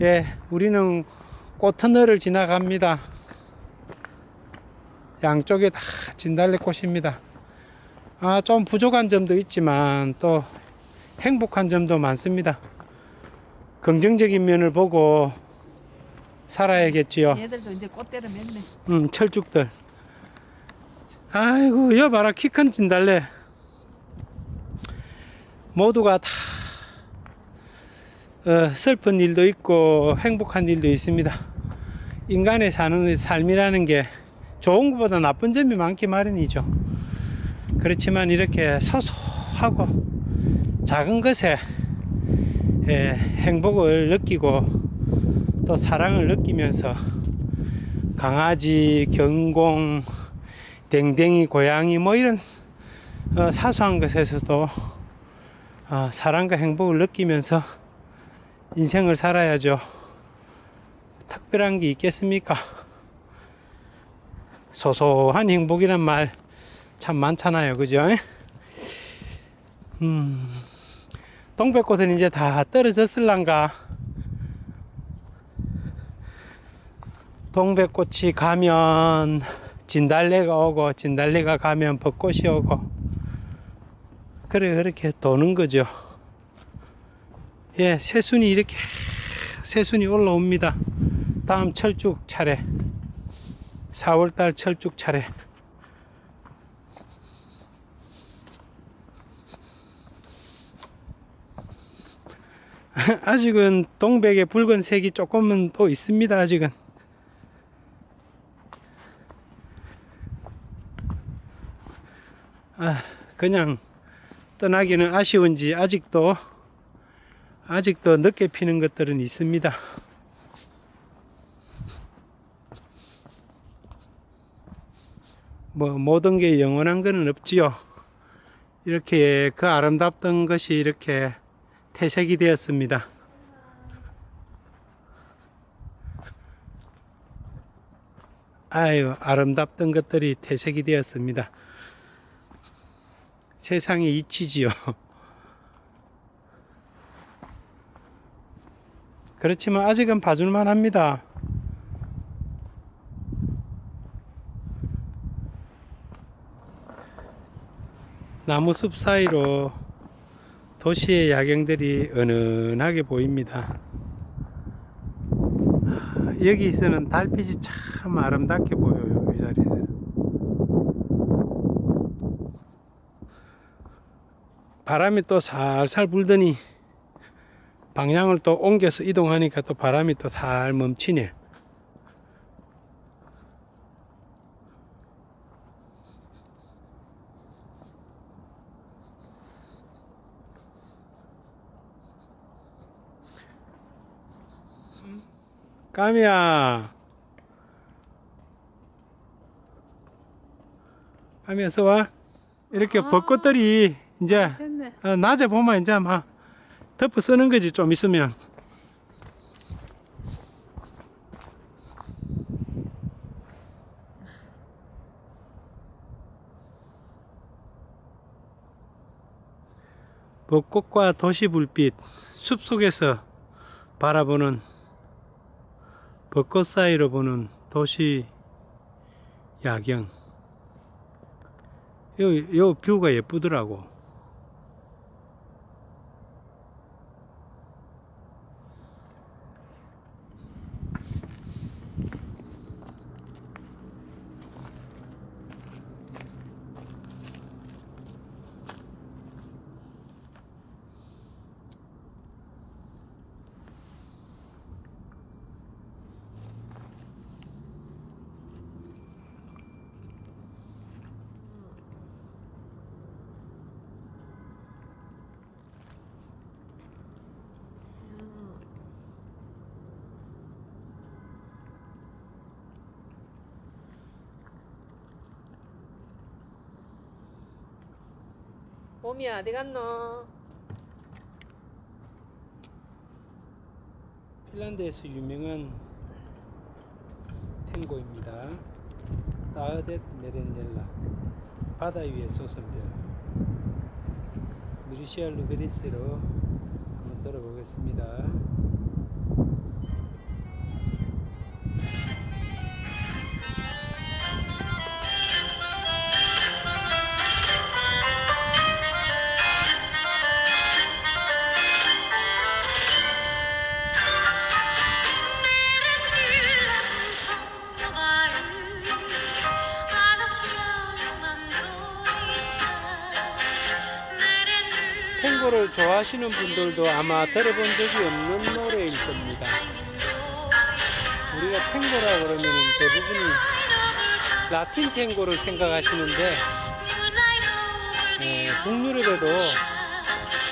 예, 우리는 꽃터널을 지나갑니다. 양쪽에 다 진달래 꽃입니다. 아, 좀 부족한 점도 있지만 또 행복한 점도 많습니다. 긍정적인 면을 보고 살아야겠지요. 얘들도 이제 꽃대를 맺네. 음, 철쭉들. 아이고, 여 봐라, 키 큰 진달래. 모두가 다, 어, 슬픈 일도 있고, 행복한 일도 있습니다. 인간의 사는 삶이라는 게 좋은 것보다 나쁜 점이 많기 마련이죠. 그렇지만 이렇게 소소하고 작은 것에 예, 행복을 느끼고 또 사랑을 느끼면서 강아지, 경공, 댕댕이, 고양이 뭐 이런 어, 사소한 것에서도 어, 사랑과 행복을 느끼면서 인생을 살아야죠. 특별한 게 있겠습니까? 소소한 행복이란 말 참 많잖아요. 그죠? 음, 동백꽃은 이제 다 떨어졌을란가? 동백꽃이 가면 진달래가 오고 진달래가 가면 벚꽃이 오고 그래 그렇게 도는 거죠. 예, 새순이 이렇게 새순이 올라옵니다. 다음 철쭉 차례 4월달 철쭉 차례 아직은 동백의 붉은 색이 조금은 또 있습니다. 아직은 아, 그냥 떠나기는 아쉬운지 아직도 아직도 늦게 피는 것들은 있습니다. 뭐 모든 게 영원한 것은 없지요. 이렇게 그 아름답던 것이 이렇게 퇴색이 되었습니다. 아유, 아름답던 것들이 퇴색이 되었습니다. 세상의 이치지요. 그렇지만 아직은 봐줄만 합니다. 나무 숲 사이로 도시의 야경들이 은은하게 보입니다. 하, 여기서는 달빛이 참 아름답게 보여요. 이 자리에서. 바람이 또 살살 불더니 방향을 또 옮겨서 이동하니까 또 바람이 또 살 멈추네. 까미야. 까미야, 어서 와. 이렇게 아. 벚꽃들이 이제. 어, 낮에 보면 이제 막 덮어 쓰는 거지 좀 있으면. 벚꽃과 도시 불빛 숲 속에서 바라보는 벚꽃 사이로 보는 도시 야경. 요, 요 뷰가 예쁘더라고 봄이야 어디 갔노? 핀란드에서 유명한 탱고입니다. 따흐댓 메렌델라 바다 위의 조선별 미르시아 루베리스로 한번 들어보겠습니다. 탱고를 좋아하시는 분들도 아마 들어본 적이 없는 노래일 겁니다. 우리가 탱고라 그러면 대부분이 라틴 탱고를 생각하시는데 예, 북유럽에도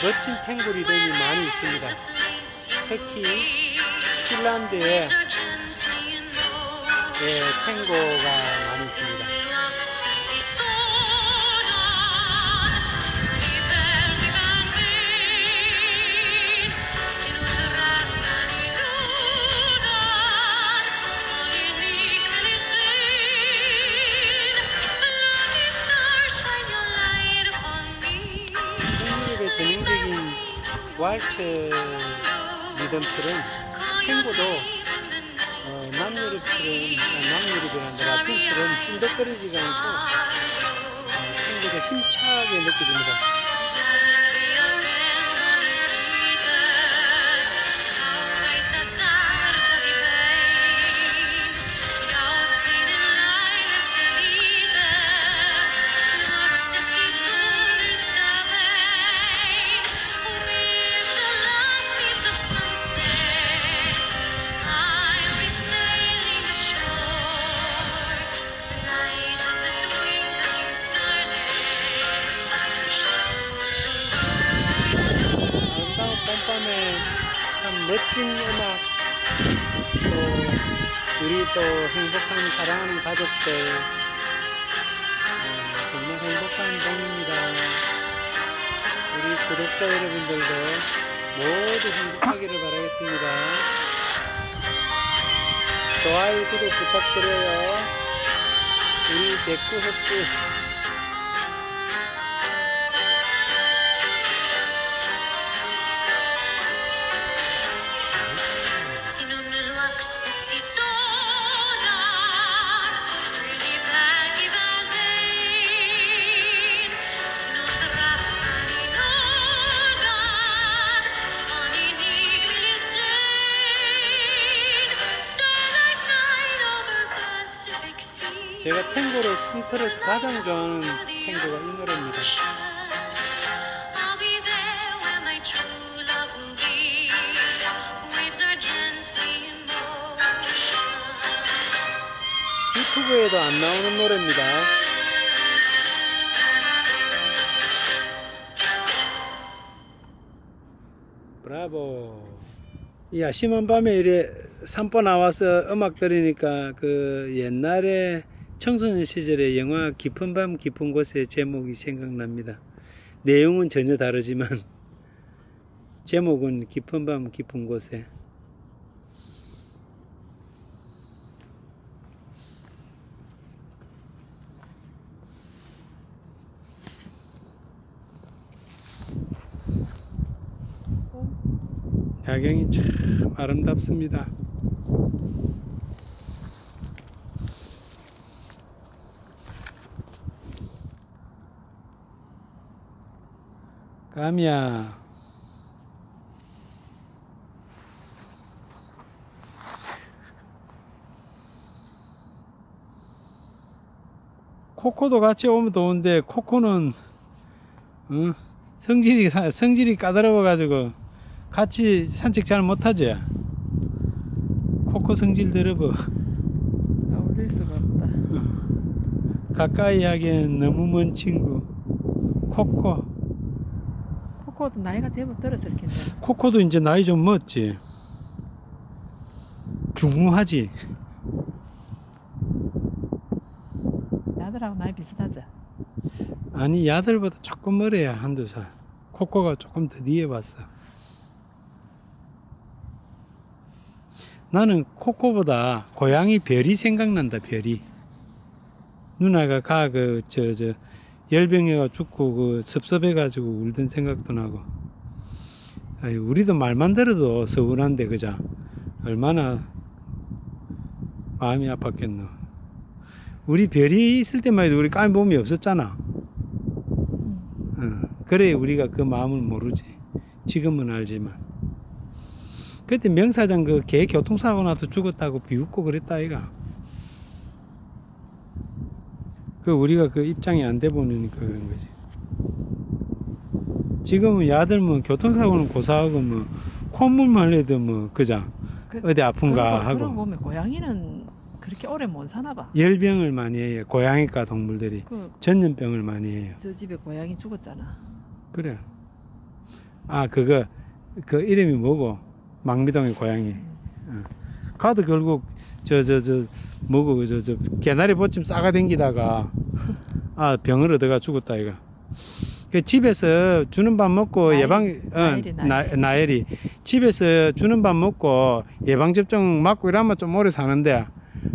멋진 탱고 리듬이 많이 있습니다. 특히 핀란드에 예, 탱고가 많이 전형적인 왈츠 리듬처럼 탱고도 어, 남유럽처럼 아, 남유럽이란다 라틴처럼 찐덕거리지가 않고 어, 탱고도 힘차게 느껴집니다. 가족들 어, 정말 행복한 봄입니다. 우리 구독자 여러분들도 모두 행복하기를 바라겠습니다. 좋아요 구독 부탁드려요. 우리 백구 흑구 통틀어서 가장 좋아하는 탱고가 이 노래입니다. 유튜브에도 안 나오는 노래입니다. 브라보. 야, 심한 밤에 이래 산보 나와서 음악 들으니까 그 옛날에 청소년 시절의 영화 깊은 밤 깊은 곳의 제목이 생각납니다. 내용은 전혀 다르지만 제목은 깊은 밤 깊은 곳에 야경이 참 아름답습니다. 까미야. 코코도 같이 오면 좋은데 코코는 어? 성질이 사- 성질이 까다로워 가지고 같이 산책 잘 못하지. 코코 성질 들어버. 어울릴 수가 없다. 가까이 하기엔 너무 먼 친구. 코코. 코코도 나이가 제법 들었을 텐데. 코코도 이제 나이 좀 먹었지. 중후하지. 나들하고 나이 비슷하지? 아니 야들보다 조금 멀어야 한두 살. 코코가 조금 더 뒤에 봤어. 나는 코코보다 고양이 별이 생각난다 별이. 누나가 가 그 저 저 열병해가 죽고 그 섭섭해가지고 울던 생각도 나고. 아이 우리도 말만 들어도 서운한데 그자 얼마나 마음이 아팠겠노. 우리 별이 있을 때만 해도 우리 까미 몸이 없었잖아. 어, 그래 우리가 그 마음을 모르지. 지금은 알지만. 그때 명사장 그 개 교통사고 나서 죽었다고 비웃고 그랬다 아이가. 그 우리가 그 입장이 안 돼 보니까 그런 거지. 지금은 야들 뭐 교통사고는 고사하고 뭐 콧물만 흘려도 뭐 그자 그- 어디 아픈가 그러고 하고 보면 고양이는 그렇게 오래 못 사나 봐. 열병을 많이 해요 고양이과 동물들이 그저 전염병을 많이 해요 집에 고양이 죽었잖아. 그래 아 그거 그 이름이 뭐고 망미동의 고양이 어. 가도 결국 저 저 저 뭐고 저 저 개나리 보침 싸가 댕기다가 아 병을 얻어가 죽었다 이가 그 집에서 주는 밥 먹고 나엘, 예방 어, 나엘이, 나, 나엘. 나엘이. 집에서 주는 밥 먹고 예방 접종 맞고 이러면 좀 오래 사는데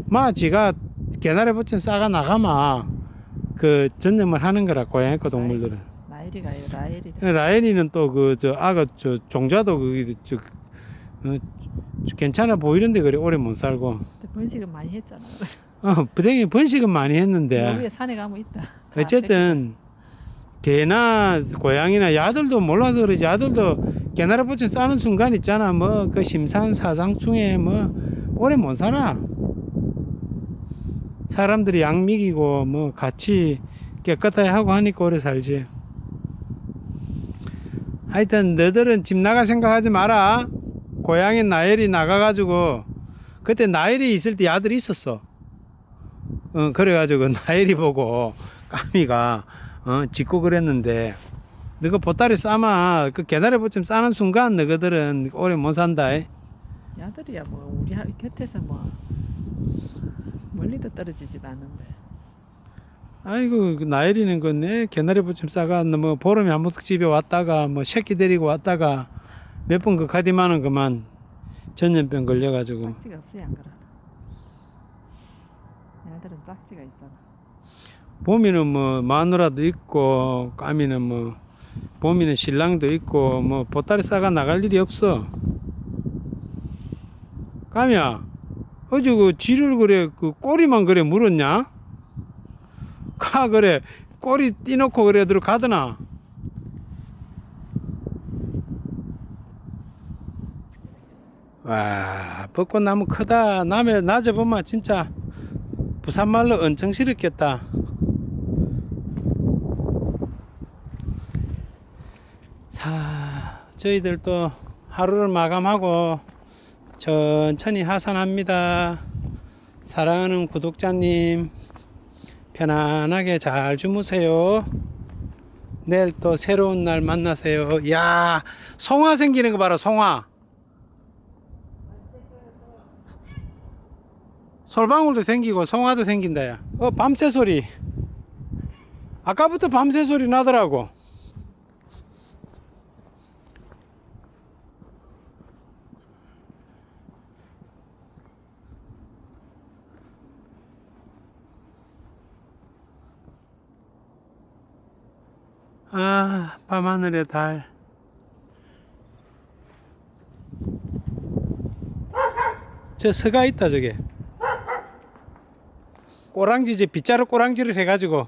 마 지가 개나리 보침 싸가 나가마. 그 전염을 하는 거라 고양이과 동물들은. 나일이가 아니라 라엘이. 라엘이는 또 그 저 아가 저 종자도 그저 어, 괜찮아 보이는데 그래 오래 못 살고. 번식은 많이 했잖아. 어 부댕이 번식은 많이 했는데. 여기에 산에 가면 있다. 다 어쨌든 개나 고양이나 야들도 몰라서 그러지. 야들도 개나리 붙여 싸는 순간 있잖아. 뭐 그 심산 사상 중에 뭐 오래 못 살아. 사람들이 양 먹이고 뭐 같이 깨끗하게 하고 하니까 오래 살지. 하여튼 너들은 집 나갈 생각하지 마라 고양이 나엘이 나가가지고 그때 나엘이 있을 때 야들이 있었어 어, 그래가지고 나엘이 보고 까미가 어, 짖고 그랬는데 너가 보따리 싸마 그 개나리 보침 싸는 순간 너희들은 오래 못 산다 이. 야들이야 뭐 우리 하- 곁에서 뭐 멀리도 떨어지지도 않는데. 아이고 그 나엘이는 그네 개나리 보침 싸가 뭐 보름에 한 번씩 집에 왔다가 뭐 새끼 데리고 왔다가 몇 번 그 가디만은 그만 전염병 걸려가지고 짝지가 없어야 안 그러나. 야들은 짝지가 있잖아. 봄이는 뭐 마누라도 있고 까미는 뭐 봄이는 신랑도 있고 뭐 보따리 싸가 나갈 일이 없어 까미야 어제 그 쥐를 그래 그 꼬리만 그래 물었냐 가 그래 꼬리 띄놓고 그래 들어가더나 와 벚꽃나무 크다 남해 낮에 보면 진짜 부산말로 엄청 시렸겠다 자, 저희들 또 하루를 마감하고 천천히 하산합니다. 사랑하는 구독자님, 편안하게 잘 주무세요. 내일 또 새로운 날 만나세요. 야, 송화 생기는 거 봐라, 송화. 솔방울도 생기고 송화도 생긴다, 야. 어, 밤새 소리. 아까부터 밤새 소리 나더라고. 아, 밤하늘의 달. 저 서가 있다, 저게. 꼬랑지, 이제 빗자루 꼬랑지를 해가지고.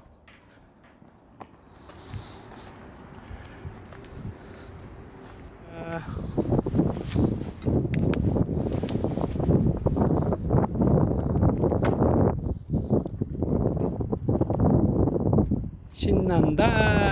아. 신난다.